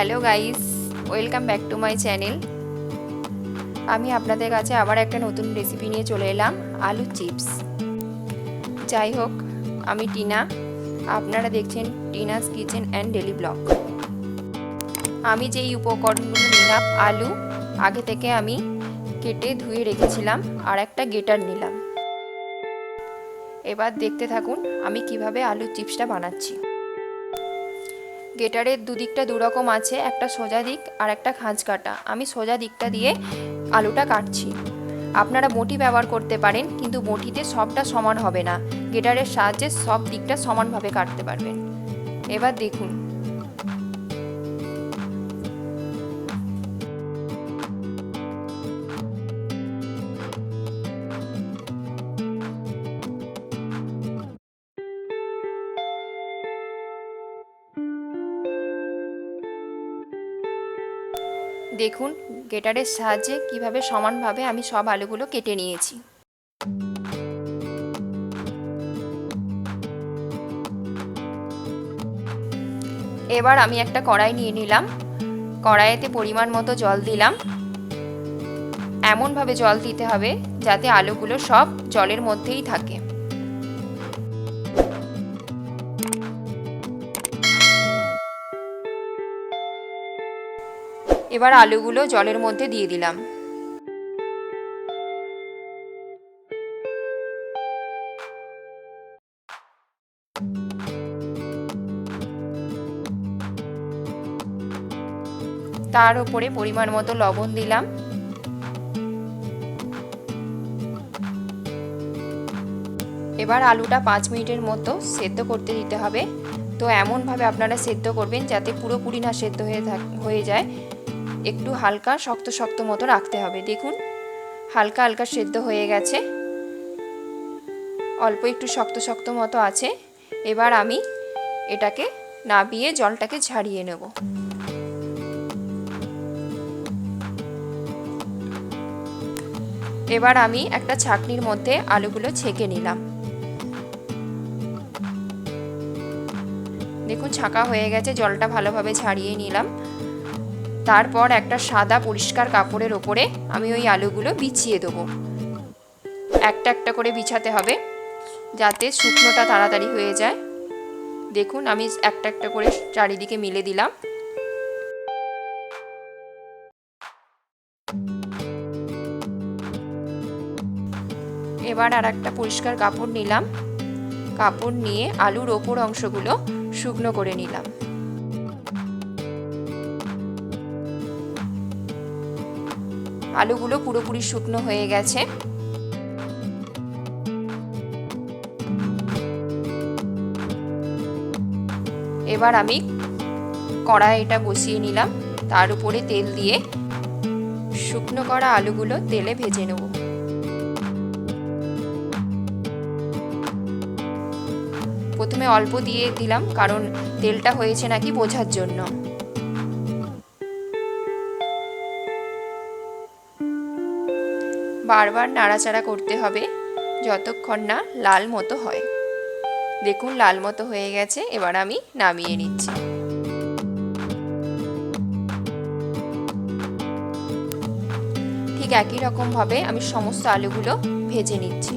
Hello guys, welcome back to my channel. আমি আপনাদের কাছে আবার একটা নতুন রেসিপি নিয়ে চলে এলাম, আলু চিপস। যাই হোক, আমি টিনা। আপনারা দেখছেন Tina's kitchen and daily blog. আমি যেই উপকরণগুলো নিলাম আলু, আগে থেকে আমি কেটে ধুয়ে রেখেছিলাম আর একটা গেটার নিলাম। এবার দেখতে থাকুন আমি কীভাবে আলু চিপসটা বানাচ্ছি। গেটারের দুদিকটা দুরকম আছে, একটা সোজা দিক আর একটা খাঁজ কাটা। আমি সোজা দিকটা দিয়ে আলুটা কাটছি। আপনারা বটি ব্যবহার করতে পারেন, কিন্তু বটিতে সবটা সমান হবে না। গেটারের সাহায্যে সব দিকটা সমানভাবে কাটতে পারবেন। এবার দেখুন। দেখুন গেটারের সাহায্যে কীভাবে সমানভাবে আমি সব আলুগুলো কেটে নিয়েছি। এবার আমি একটা কড়াই নিয়ে নিলাম। কড়াইতে পরিমাণ মতো জল দিলাম। এমনভাবে জল দিতে হবে যাতে আলুগুলো সব জলের মধ্যেই থাকে। এবার আলুগুলো জলের মধ্যে দিয়ে দিলাম। তার উপরে পরিমাণ মতো লবণ দিলাম। এবার আলুটা পাঁচ মিনিটের মতো সেদ্ধ করতে দিতে হবে। তো এমনভাবে আপনারা সেদ্ধ করবেন যাতে পুরোপুরি না সেদ্ধ হয়ে হয়ে যায়। একটু হালকা, শক্ত শক্ত মতো রাখতে হবে। দেখুন, হালকা হালকা সেদ্ধ হয়ে গেছে। অল্প একটু শক্ত শক্ত মতো আছে। এবার আমি এটাকে নাবিয়ে জলটাকে ঝাড়িয়ে নেব। এবার আমি একটা ছাকনির মধ্যে আলুগুলো ছেঁকে নিলাম। দেখুন, ছাঁকা হয়ে গেছে। জলটা ভালোভাবে ছাড়িয়ে নিলাম। তারপর একটা সাদা পরিষ্কার কাপড়ের ওপরে আমি ওই আলুগুলো বিছিয়ে দেবো। একটা একটা করে বিছাতে হবে যাতে শুকনোটা তাড়াতাড়ি হয়ে যায়। দেখুন, আমি একটা একটা করে চারিদিকে মিলে দিলাম। এবার আর একটা পরিষ্কার কাপড় নিলাম। কাপড় নিয়ে আলুর ওপর অংশগুলো শুকনো করে নিলাম। আলুগুলো পুরোপুরি শুকনো হয়ে গেছে। এবার আমি কড়াইটা বসিয়ে নিলাম, তার উপরে তেল দিয়ে শুকনো করা আলুগুলো তেলে ভেজে নেব। প্রথমে অল্প দিয়ে দিলাম, কারণ তেলটা হয়েছে নাকি বোঝার জন্য। বারবার নাড়াচাড়া করতে হবে, যতক্ষণ না লাল মতো হয়। দেখুন, লাল মতো হয়ে গেছে, এবার আমি নামিয়ে নিচ্ছি। ঠিক একই রকমভাবে আমি সমস্ত আলুগুলো ভেজে নিচ্ছি।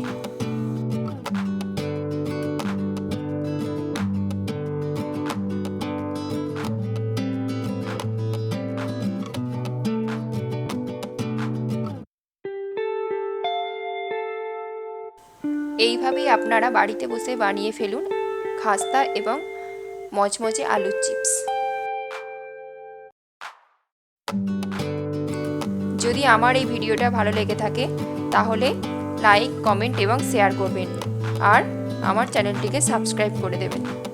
এইভাবেই আপনারা বাড়িতে বসে বানিয়ে ফেলুন খাস্তা এবং মচমচে আলুর চিপস। যদি আমার এই ভিডিওটা ভালো লেগে থাকে, তাহলে লাইক, কমেন্ট এবং শেয়ার করবেন। আর আমার চ্যানেলটিকে সাবস্ক্রাইব করে দেবেন।